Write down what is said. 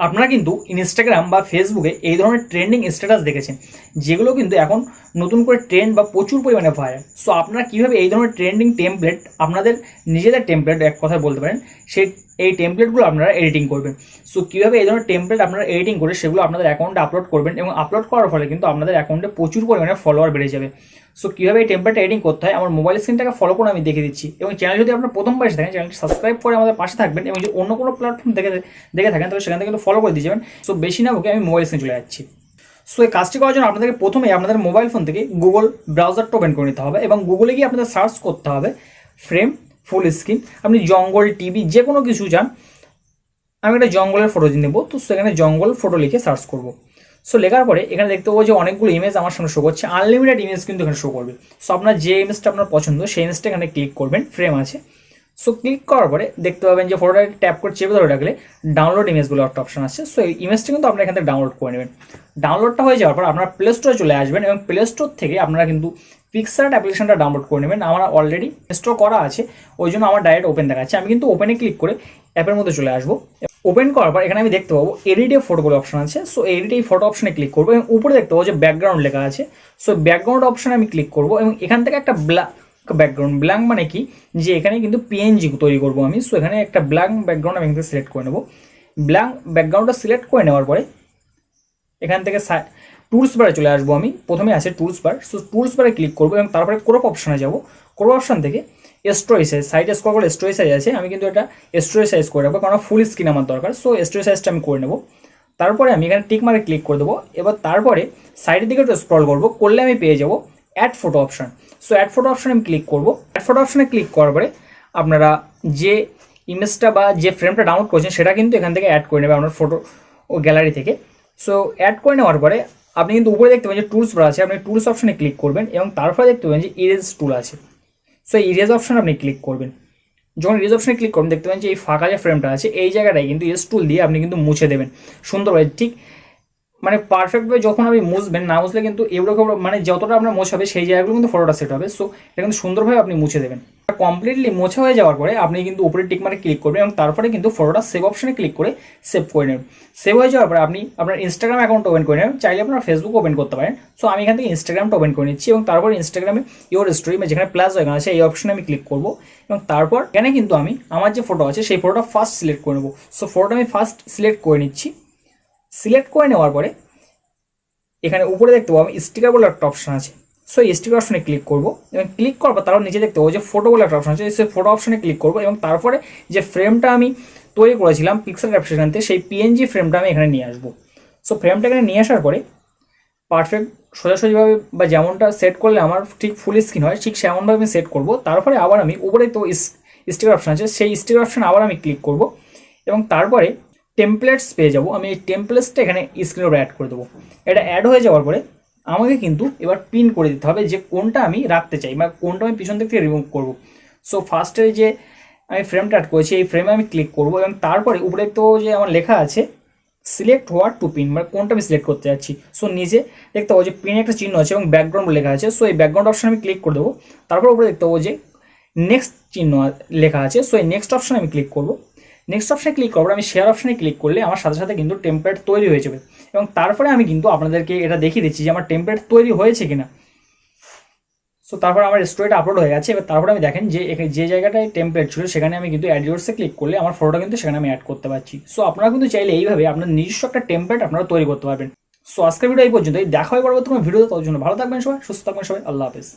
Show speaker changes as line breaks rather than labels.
আপনারা কিন্তু ইনস্টাগ্রাম বা ফেসবুকে এই ধরনের ট্রেন্ডিং স্ট্যাটাস দেখেছেন, যেগুলো কিন্তু এখন নতুন করে ট্রেন্ড বা প্রচুর পরিমাণে ভাইরাল সো আপনারা কীভাবে এই ধরনের ট্রেন্ডিং টেমপ্লেট আপনাদের নিজেদের টেমপ্লেট এক কথায় বলতে পারেন, সেই এই টেমপ্লেটগুলো আপনারা এডিটিং করবেন। সো কীভাবে এই ধরনের টেমপ্লেট আপনারা এডিটিং করে সেগুলো আপনাদের অ্যাকাউন্টে আপলোড করবেন এবং আপলোড করার ফলে কিন্তু আপনাদের অ্যাকাউন্টে প্রচুর পরিমাণে ফলোয়ার বেড়ে যাবে। সো কীভাবে এই টেমপ্লেটটা এডিটিং করতে হয় আমার মোবাইল স্ক্রিনটাকে ফলো করে আমি দেখে দিচ্ছি এবং চ্যানেল যদি আপনার প্রথমবার এসে থাকেন চ্যানেলটি সাবস্ক্রাইব করে আমাদের পাশে থাকবেন এবং যদি অন্য কোনো প্ল্যাটফর্ম দেখে দেখে থাকেন, তাহলে সেখান থেকে কিন্তু ফলো করে দিয়ে যাবেন। সো বেশি না ওকে আমি মোবাইল স্ক্রিনে চলে যাচ্ছি। সো এই কাজটি করার জন্য আপনাদেরকে প্রথমে আপনাদের মোবাইল ফোন থেকে গুগল ব্রাউজারটা ওপেন করে নিতে হবে এবং গুগলে গিয়ে আপনাদের সার্চ করতে হবে ফ্রেম ফুল স্ক্রিন। আপনি জঙ্গল টিভি যে কোনো কিছু চান আমি একটা জঙ্গলের ফটো নেব। তো সেখানে জঙ্গল ফটো লিখে সার্চ করব। সো লেখার পরে এখানে দেখতে পাবো যে অনেকগুলো ইমেজ আমার সামনে শো করছে। আনলিমিটেড ইমেজ কিন্তু এখানে শো করবে। সো আপনার যে ইমেজটা আপনার পছন্দ, সেই ইমেজটা এখানে ক্লিক করবেন ফ্রেম আছে। সো ক্লিক করার পরে দেখতে পাবেন যে ফটোটা ট্যাপ করে চেপে ধরে রাখলে ডাউনলোড ইমেজ বলে একটা অপশন আছে সো এই ইমেজটা কিন্তু আপনারা এখান থেকে ডাউনলোড করে নেবেন। ডাউনলোডটা হয়ে যাওয়ার পর আপনারা প্লে স্টোরে চলে আসবেন এবং প্লে স্টোর থেকে আপনারা কিন্তু পিক্সার্ট অ্যাপ্লিকেশনটা ডাউনলোড করে নেবেন। আমার অলরেডি ইনস্টল করা আছে, ওই জন্য আমার ডাইরেক্ট ওপেন দেখাচ্ছে। আমি কিন্তু ওপেনে ক্লিক করে অ্যাপের মধ্যে চলে আসব। ওপেন করার পর এখানে আমি দেখতে পাবো এডিটে ফটো বলে অপশন আছে। সো এডিটে এই ফটো অপশনে ক্লিক করব এবং উপরে দেখতে পাবো যে ব্যাকগ্রাউন্ড লেখা আছে। সো ব্যাকগ্রাউন্ড অপশনে আমি ক্লিক করব এবং এখান থেকে একটা ব্ল্যাক ব্যাকগ্রাউন্ড ব্ল্যাঙ্ক মানে কি? যে এখানে কিন্তু পিএনজি তৈরি করব আমি। সো এখানে একটা ব্ল্যাঙ্ক ব্যাকগ্রাউন্ড আমি থেকে সিলেক্ট করে নেব। ব্ল্যাঙ্ক ব্যাকগ্রাউন্ডটা সিলেক্ট করে নেওয়ার পরে এখান থেকে টুলস বারে চলে আসব আমি। প্রথমে আছে টুলস বার সো টুলস বারে ক্লিক করব এবং তারপরে ক্রপ অপশানে যাব। ক্রপ অপশন থেকে স্টোরি সাইজ সাইডে স্কোর করে স্টোরি সাইজ আছে। আমি কিন্তু এটা স্টোরি সাইজ করে রাখব কারণ ফুল স্ক্রিন আমার দরকার। সো স্টোরি সাইজটা আমি করে নেব। তারপরে আমি এখানে টিক মারে ক্লিক করে দেবো। এবার তারপরে সাইডের দিকে একটু স্ক্রল করব। করলে আমি পেয়ে যাব add photo option so add photo অপশানে আমি ক্লিক করব। অ্যাড ফটো অপশানে ক্লিক করার পরে আপনারা যে ইমেজটা বা যে ফ্রেমটা ডাউনলোড করছেন, সেটা কিন্তু এখান থেকে অ্যাড করে নেবে আপনার ফটো ও গ্যালারি থেকে। সো অ্যাড করে নেওয়ার পরে আপনি কিন্তু উপরে দেখতে পাবেন যে টুলস বার আছে। আপনি টুলস অপশানে ক্লিক করবেন এবং তারপরে দেখতে পাবেন যে ইরেজ টুল আছে। সো এই ইরেজ অপশান আপনি ক্লিক করবেন। যখন ইরেজ অপশনে ক্লিক করবেন, দেখতে পাবেন যে এই ফাঁকা যে ফ্রেমটা আছে, এই জায়গাটায় কিন্তু ইরেজ টুল দিয়ে আপনি কিন্তু মুছে দেবেন। সুন্দরভাবে ঠিক মানে পারফেক্টভাবে যখন আপনি মুছবেন, না মুছলে কিন্তু এরকম মানে যতটা আপনার মোছাবে সেই জায়গাগুলো কিন্তু ফটোটা সেট হবে। সো এটা কিন্তু সুন্দরভাবে আপনি মুছে দেবেন। কমপ্লিটলি মোছা হয়ে যাওয়ার পরে আপনি কিন্তু উপরে টিক ক্লিক করবেন এবং তারপরে কিন্তু ফটোটা সেভ অপশনে ক্লিক করে সেভ করে নেবেন। সেভ হয়ে যাওয়ার পরে আপনি আপনার ইনস্টাগ্রাম অ্যাকাউন্ট ওপেন করে নেবেন। চাইলে আপনার ফেসবুক ওপেন করতে পারেন। সো আমি এখান থেকে ইনস্টাগ্রামটা ওপেন করে নিচ্ছি এবং তারপর ইনস্টাগ্রামে ইওর স্টোরি যেখানে প্লাস ওয়েগান আছে, এই অপশনে আমি ক্লিক করব। এবং তারপর এখানে কিন্তু আমি আমার যে ফটো আছে, সেই ফটোটা ফার্স্ট সিলেক্ট করে নেব। সো ফটোটা আমি ফার্স্ট সিলেক্ট করে নিচ্ছি। সিলেক্ট করে নেওয়ার পরে, এখানে উপরে দেখতে পাবো স্টিকার বলে একটা অপশন আছে। সো এই স্টিকার অপশনে ক্লিক করব এবং ক্লিক করার পর তারপর নিচে দেখতে পাবো যে ফটো বলে একটা অপশন আছে। সেই ফটো অপশনে ক্লিক করব এবং তারপরে যে ফ্রেমটা আমি তৈরি করেছিলাম পিক্সেল থেকে সেই পিএনজি ফ্রেমটা আমি এখানে নিয়ে আসব। সো ফ্রেমটা এখানে নিয়ে আসার পরে পারফেক্ট সোজাসুজিভাবে বা যেমনটা সেট করলে আমার ঠিক ফুল স্ক্রিন হয়, ঠিক সেমনভাবে আমি সেট করব। তারপরে আবার আমি উপরে তো স্টিকার অপশন আছে, সেই স্টিকার অপশন আবার আমি ক্লিক করব এবং তারপরে টেমপ্লেটস পেয়ে যাব। আমি এই টেমপ্লেটসটা এখানে স্ক্রিনের অ্যাড করে দেবো। এটা অ্যাড হয়ে যাওয়ার পরে আমাকে কিন্তু এবার পিন করে দিতে হবে যে কোনটা আমি রাখতে চাই বা কোনটা আমি পিছন থেকে রিমুভ করব। সো ফার্স্টে যে আমি ফ্রেমটা অ্যাড করেছি, এই ফ্রেমে আমি ক্লিক করব এবং তারপরে উপরে তো যে আমার লেখা আছে সিলেক্ট হোয়াট টু পিন মানে কোনটা আমি সিলেক্ট করতে যাচ্ছি। সো নিজে দেখতে পাবো যে পিন একটা চিহ্ন আছে এবং ব্যাকগ্রাউন্ড লেখা আছে। সো এই ব্যাকগ্রাউন্ড অপশন আমি ক্লিক করে দেবো। তারপর উপরে দেখতে পাবো যে নেক্সট চিহ্ন লেখা আছে। সো এই নেক্সট অপশন আমি ক্লিক করব। নেক্সট অপশানে ক্লিক করব, আমি শেয়ার অপশানে ক্লিক করলে আমার সাথে সাথে কিন্তু টেমপ্লেট তৈরি হয়ে যাবে। এবং তারপরে আমি কিন্তু আপনাদেরকে এটা দেখিয়ে দিচ্ছি যে আমার টেমপ্লেট তৈরি হয়েছে কিনা। সো তারপর আমার স্টোরিটা আপলোড হয়ে গেছে, এবার তারপরে আমি দেখেন যে যে জায়গাটায় টেমপ্লেট ছিল, সেখানে আমি কিন্তু অ্যাডিওর্সে ক্লিক করলে আমার ফটোটা কিন্তু সেখানে আমি অ্যাড করতে পারছি। সো আপনারা কিন্তু চাইলে এইভাবে আপনার নিজস্ব একটা টেমপ্লেট আপনারা তৈরি করতে পারবেন। সো আজকের ভিডিও এই পর্যন্ত দেখা হয় পরবর্তী কোনো ভিডিও তার জন্য ভালো থাকবেন সবাই, সুস্থ থাকবেন সবাই, আল্লাহ হাফেজ।